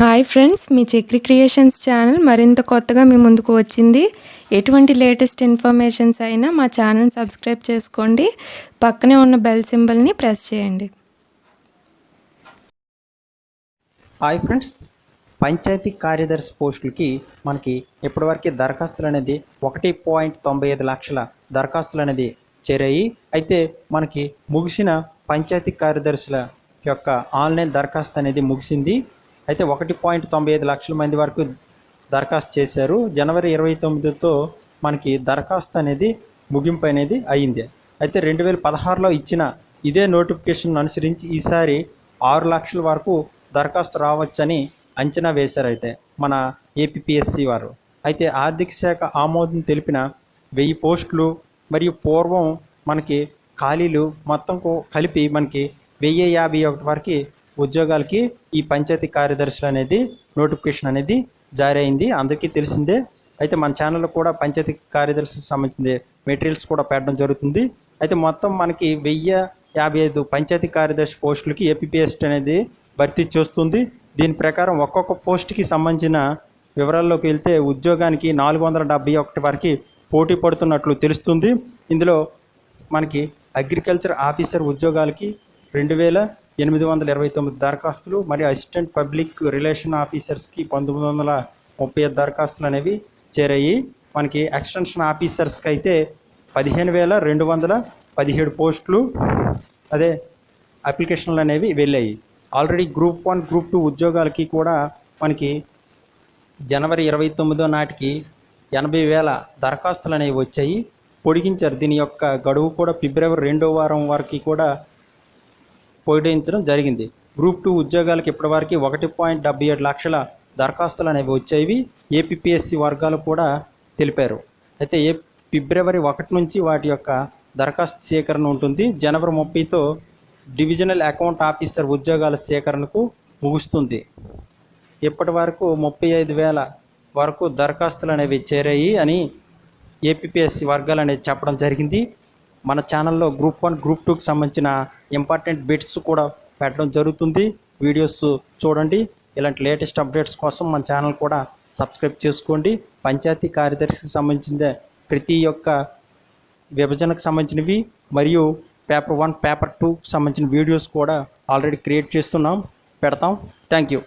Hi friends మీ Chakri creations channel మరింత కొత్తగా మీ ముందుకు వచ్చింది. ఎటువంటి లేటెస్ట్ ఇన్ఫర్మేషన్స్ అయినా మా ఛానల్ సబ్స్క్రైబ్ చేసుకోండి. పక్కనే ఉన్న బెల్ సింబల్ని ప్రెస్ చేయండి. హాయ్ ఫ్రెండ్స్ పంచాయతీ కార్యదర్శి పోస్టులకి మనకి ఇప్పటివరకు దరఖాస్తులు అనేది ఒకటి పాయింట్ తొంభై ఐదు లక్షల దరఖాస్తులు అనేది చేరాయి. అయితే మనకి ముగిసిన పంచాయతీ కార్యదర్శుల యొక్క ఆన్లైన్ దరఖాస్తు అనేది ముగిసింది. అయితే ఒకటి పాయింట్ తొంభై ఐదు లక్షల మంది వరకు దరఖాస్తు చేశారు. జనవరి ఇరవై తొమ్మిదితో మనకి దరఖాస్తు అనేది ముగింపు అనేది అయింది. అయితే రెండు వేల పదహారులో ఇచ్చిన ఇదే నోటిఫికేషన్ అనుసరించి ఈసారి ఆరు లక్షల వరకు దరఖాస్తు రావచ్చని అంచనా వేశారు అయితే మన ఏపీఎస్సి వారు. అయితే ఆర్థిక శాఖ ఆమోదం తెలిపిన వెయ్యి పోస్టులు మరియు పూర్వం మనకి ఖాళీలు మొత్తం కలిపి మనకి వెయ్యి యాభై ఒకటి వరకు ఉద్యోగాలకి ఈ పంచాయతీ కార్యదర్శులు అనేది నోటిఫికేషన్ అనేది జారీ అయింది అందరికీ తెలిసిందే. అయితే మన ఛానల్లో కూడా పంచాయతీ కార్యదర్శికి సంబంధించిన మెటీరియల్స్ కూడా పెట్టడం జరుగుతుంది. అయితే మొత్తం మనకి వెయ్యి యాభై ఐదు పంచాయతీ కార్యదర్శి పోస్టులకి ఏపీపీఎస్టీ అనేది భర్తీ చేస్తుంది. దీని ప్రకారం ఒక్కొక్క పోస్ట్కి సంబంధించిన వివరాల్లోకి వెళ్తే ఉద్యోగానికి నాలుగు వందల డెబ్బై ఒకటి వరకు పోటీ పడుతున్నట్లు తెలుస్తుంది. ఇందులో మనకి అగ్రికల్చర్ ఆఫీసర్ ఉద్యోగాలకి రెండు వేల ఎనిమిది వందల ఇరవై తొమ్మిది దరఖాస్తులు మరియు అసిస్టెంట్ పబ్లిక్ రిలేషన్ ఆఫీసర్స్కి పంతొమ్మిది వందల ముప్పై ఐదు దరఖాస్తులు అనేవి చేరాయి. మనకి ఎక్స్టెన్షన్ ఆఫీసర్స్కి అయితే పదిహేను వేల రెండు వందల పదిహేడు పోస్టులు అదే అప్లికేషన్లు అనేవి వెళ్ళాయి. Already group one group two ఉద్యోగాలకి కూడా మనకి జనవరి ఇరవై తొమ్మిదో నాటికి ఎనభై వేల దరఖాస్తులు అనేవి వచ్చాయి. పొడిగించారు. దీని యొక్క గడువు కూడా ఫిబ్రవరి రెండో వారం వరకు కూడా పొడిగించడం జరిగింది. గ్రూప్ టూ ఉద్యోగాలకు ఇప్పటివరకు ఒకటి పాయింట్ డెబ్బై ఏడు లక్షల దరఖాస్తులు అనేవి వచ్చేవి. ఏపీఎస్సి వర్గాలు కూడా తెలిపారు. అయితే ఏ ఫిబ్రవరి ఒకటి నుంచి వాటి యొక్క దరఖాస్తు సేకరణ ఉంటుంది. జనవరి ముప్పైతో డివిజనల్ అకౌంట్ ఆఫీసర్ ఉద్యోగాల సేకరణకు ముగుస్తుంది. ఇప్పటి వరకు ముప్పై ఐదు వేల వరకు దరఖాస్తులు అనేవి చేరాయి అని ఏపీఎస్సి వర్గాలు అనేది చెప్పడం జరిగింది. మన ఛానల్లో గ్రూప్ వన్ గ్రూప్ టూకి సంబంధించిన ఇంపార్టెంట్ బిట్స్ కూడా పెట్టడం జరుగుతుంది. వీడియోస్ చూడండి. ఇలాంటి లేటెస్ట్ అప్డేట్స్ కోసం మన ఛానల్ కూడా సబ్స్క్రైబ్ చేసుకోండి. పంచాయతీ కార్యదర్శికి సంబంధించిన ప్రతి ఒక్క విభజనకు సంబంధించినవి మరియు పేపర్ వన్ పేపర్ టూకి సంబంధించిన వీడియోస్ కూడా ఆల్రెడీ క్రియేట్ చేస్తున్నాం. పెడతాం. Thank you.